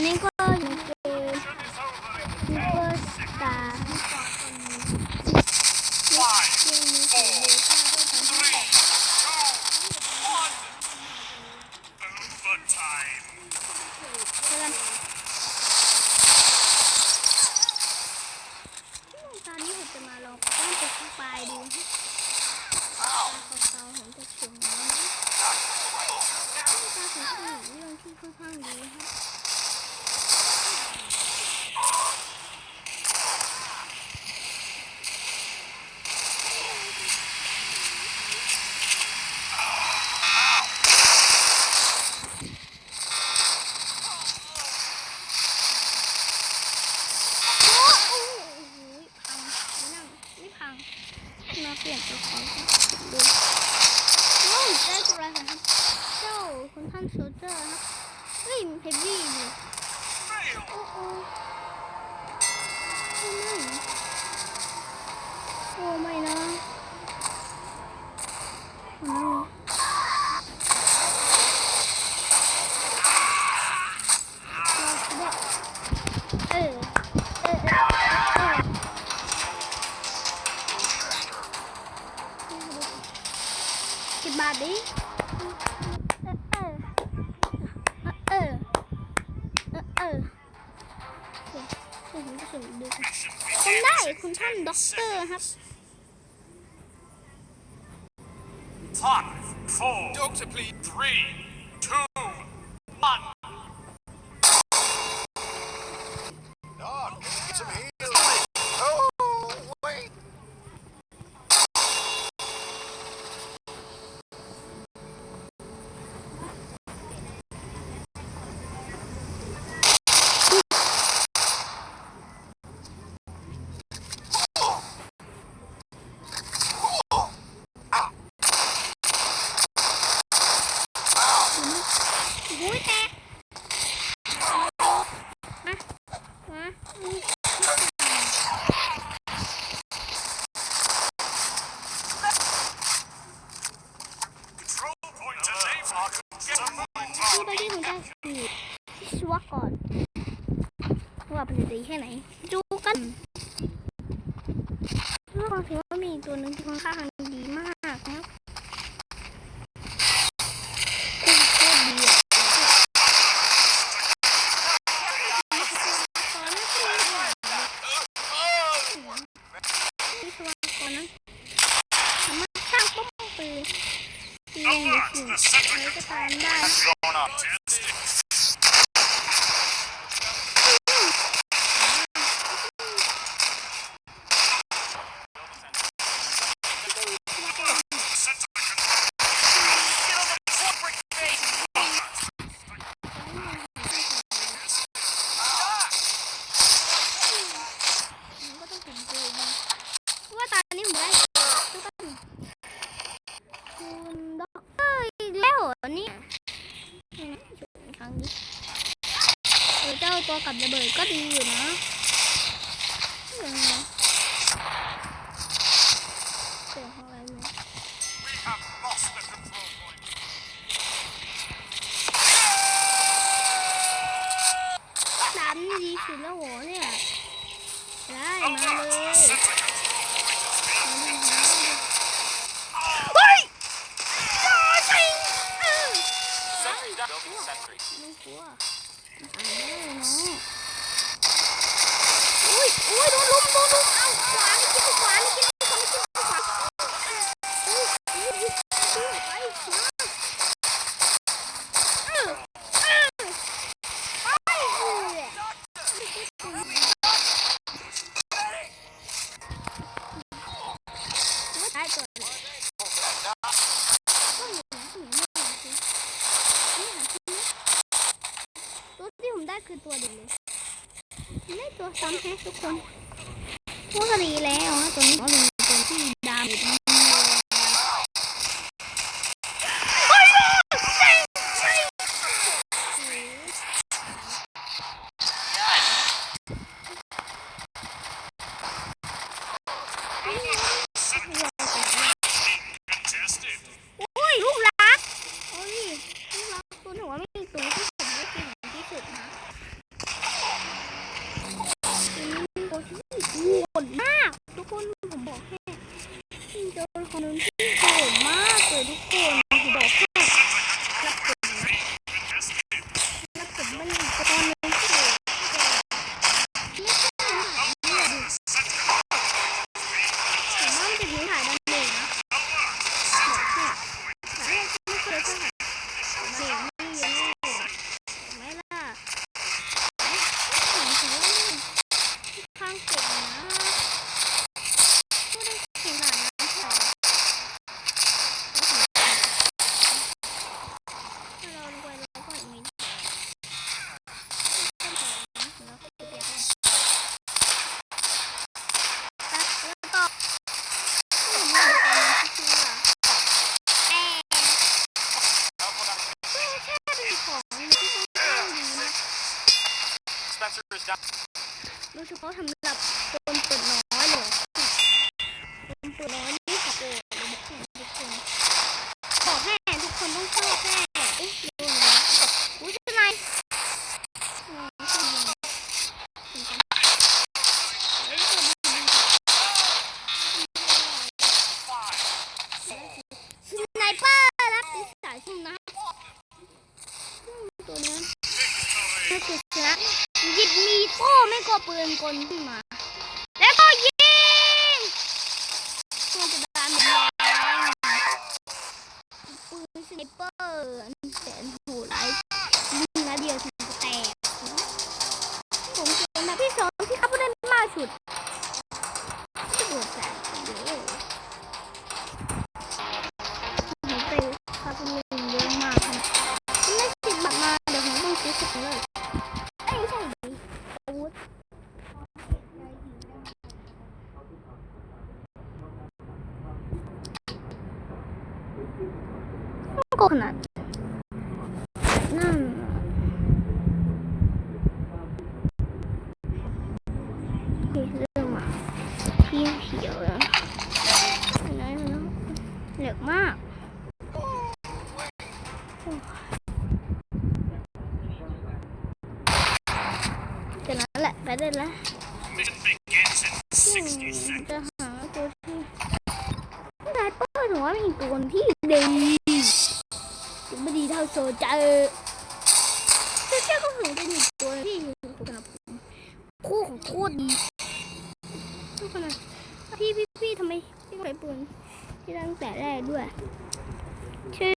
นนี้ก็อยู่ในเกมซูเปอร์สตาร์ Five, เกมนี้ของเดลต้าด้วยกัน three, two, one. Overtime. กำลังตอนนี้ผมจะมาลองต้นตัวเข้าไปดูฮะตาขาๆผมจะเฉียงน้อยนะตาขาวๆเรื่องที่ค่อนข้างดีฮะโอ้โหพังไม่นั่งไม่พัง จะขอดูว้าวได้ตัวอะไรครับเจ้าคุณท่านโซเจอร์ครับเฮ้ยเฮฟวี่อยู่ Fail. โอ้โอ้ไม่โอ้ไม่นะ ออเดี๋ยวผมจะส่งดูกันคุณได้คุณท่านด็อกเตอร์ครับ Five, four, Doctor, please. Three, two, one. Doc, get some healing. Oh, wait. โอ้ยแตกมา มา Control point to leave. Get a moving ที่ไปที่คุณได้คือวิศวกรว่าเป็นจะดี แค่ไหน ดูกันเรื่องถือว่ามีตัวหนึ่งที่ค่อนข้างดีมากนะครับโคตรโคตรดีอะวิศวกรนั้นสามารถสร้างป้อมปืนยิงหรือสิ่งอะไรก็ตามได้ Going up. Testing. Center control. Get on the corporate base. มันก็ต้องถึงตัวนะเพราะว่าตอนนี้ผม ได้ทุกคนคุณด็อกเตอร์อีกแล้วนี่ครั้งนี้เออเจ้าตัวกับระเบิดก็ดีอยู่นะเออเสียงอะไรไหม We have lost the control point. ดานนี่ดีสุดแล้วโหเนี่ยได้มาเลย 哇啊。 ตัวที่ผมได้คือตัวเดียวเลยไม่ตัวซ้ำแฮะทุกคนพวกดีแล้วนะตัวนี้ก็เป็นตัวที่ดามอยู่ตรงนี้เฮ้ยใช่ใช่โอ้ย Contested. โอ้ยลูกรักโอ้ยลูกรักตัวหนูว่าไม่มีตัวที่ผมไม่กินที่สุดนะ dispenser is down. โดยเฉพาะสำหรับคนเปิดน้อยเลยคนเปิดน้อยนี่ขอโกรธเลยทุกคนทุกคนบอกแม่ทุกคนต้องชอบแม่เอ๊ะโดนแล้วอุ้ยทำไมอืมไม่ใช่ยิงเหมือนกันเอ้ยตัวดีสไนเปอร์รับสายชุ่มนะ ปืนกลขึ้นมา โกขนาดนั่นเฮ้ยเริ่มมาพี่เขียวแล้วอันนั้นนะเหลือกมากแค่นั้นแหละ ไปได้แล้ว โซเจอร์โซเจอร์ก็ถึงเป็นอีกตัวที่สำหรับผมคู่ของโคตรดีทุกคนนะพี่พี่พี่ทำไมพี่ใช้ปืนที่ตั้งแต่แรกด้วยชื่อ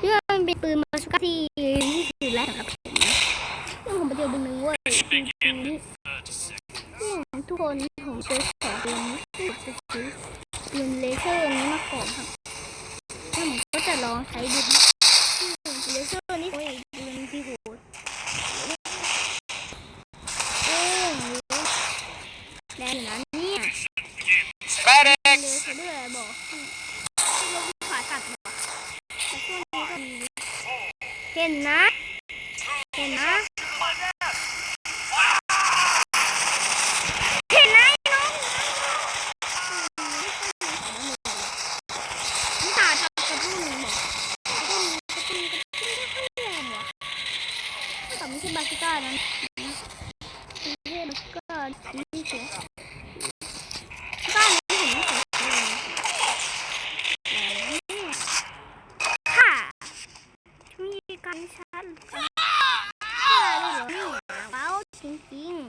เรื่องมันเป็นปืนมาสกัดที่ที่สุดแล้วสำหรับผมนะเรื่องผมไปเจอปืนหนึ่งเว้ยปืนปืนนี้ 30 seconds. อืมทุกคนผมซื้อสองปืนนี้คือจะซื้อปืนเลเซอร์นี้มาก่อนครับแล้วผมก็จะลองใช้ดูครับอืมเลเซอร์นี่โอ้ยปืนที่โหดเอ้ยแรงอยู่นะเนี่ย Medic! เลเซอร์ด้วยบอกที่ลงขาตัดบอกแต่ช่วงนี้ก็มี เห็นนะ เห็นนะเห็นนะน้องนี่ตาทำกระตุ้นบอกกระตุ้นกระตุ้นกระตุ้นไม่ค่อยแรงว่ะแต่ไม่ใช่บาซิก้านั้นไม่ใช่บาซิก้านี่เสียก้านี้ผมไม่เคยใช้เลยค่ะมีการ ชันกันค่ะเลยเหรอนี่ว้าวจริงๆ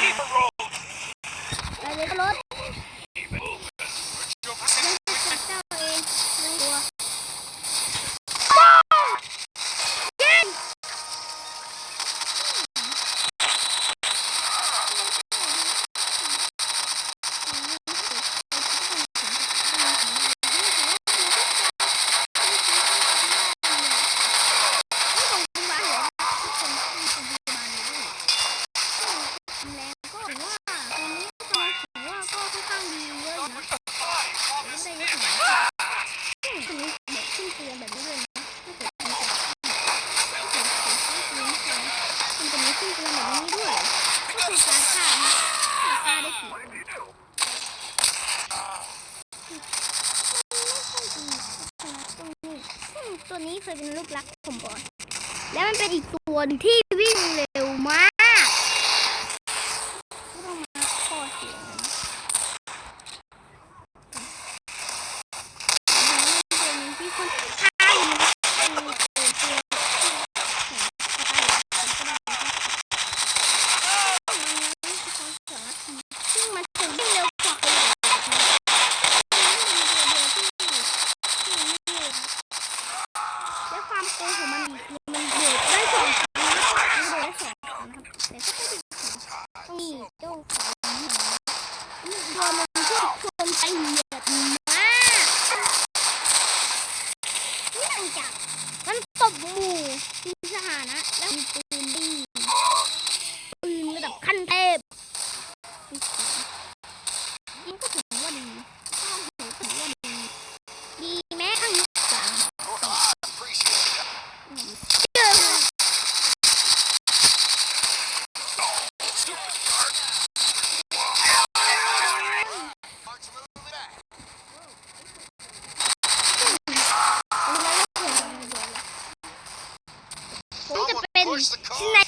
Keep a roll. ไปเลยก็รถ Your เล่นกับเจ้าเองไม่กลัวยิงแรงก็ถือว่าตัวนี้ก็ถือว่าก็ค่อนข้างดีเยอะอยู่นะ ไม่ได้เยอะขนาดนั้นอืมคนนี้แบบขึ้นเตียงแบบนี้เลยนะถ้าเกิดมีแต่ถ้าเกิดเกิดขึ้นเตียงใช่ไหมมันจะมีขึ้นเตียงแบบนี้ด้วย ก็คือการฆ่านะฆ่าได้กี่คนอืมตัวนี้ เคยเป็นลูกรักผมบอนแล้วมันเป็นอีกตัวนที่วิ่งเร็วมากไม่ต้องมาข้อเสียนะ เป็นที่คนข้างอยู่ในตัวตัวซึ่งมันถึงวิ่งเร็วกว่าคนและ ความโกงของมันมันโดดได้สองครั้งมันโดดได้สองครั้งครับแต่ก็ไม่ได้ต้องมีเจ้าของตัวมันชอบชนไปเหยียดมากนื่องจากมันตบหมู่ทีสถานะแล้วมีปืนดีปืนระดับขั้นเทพ Where's the car?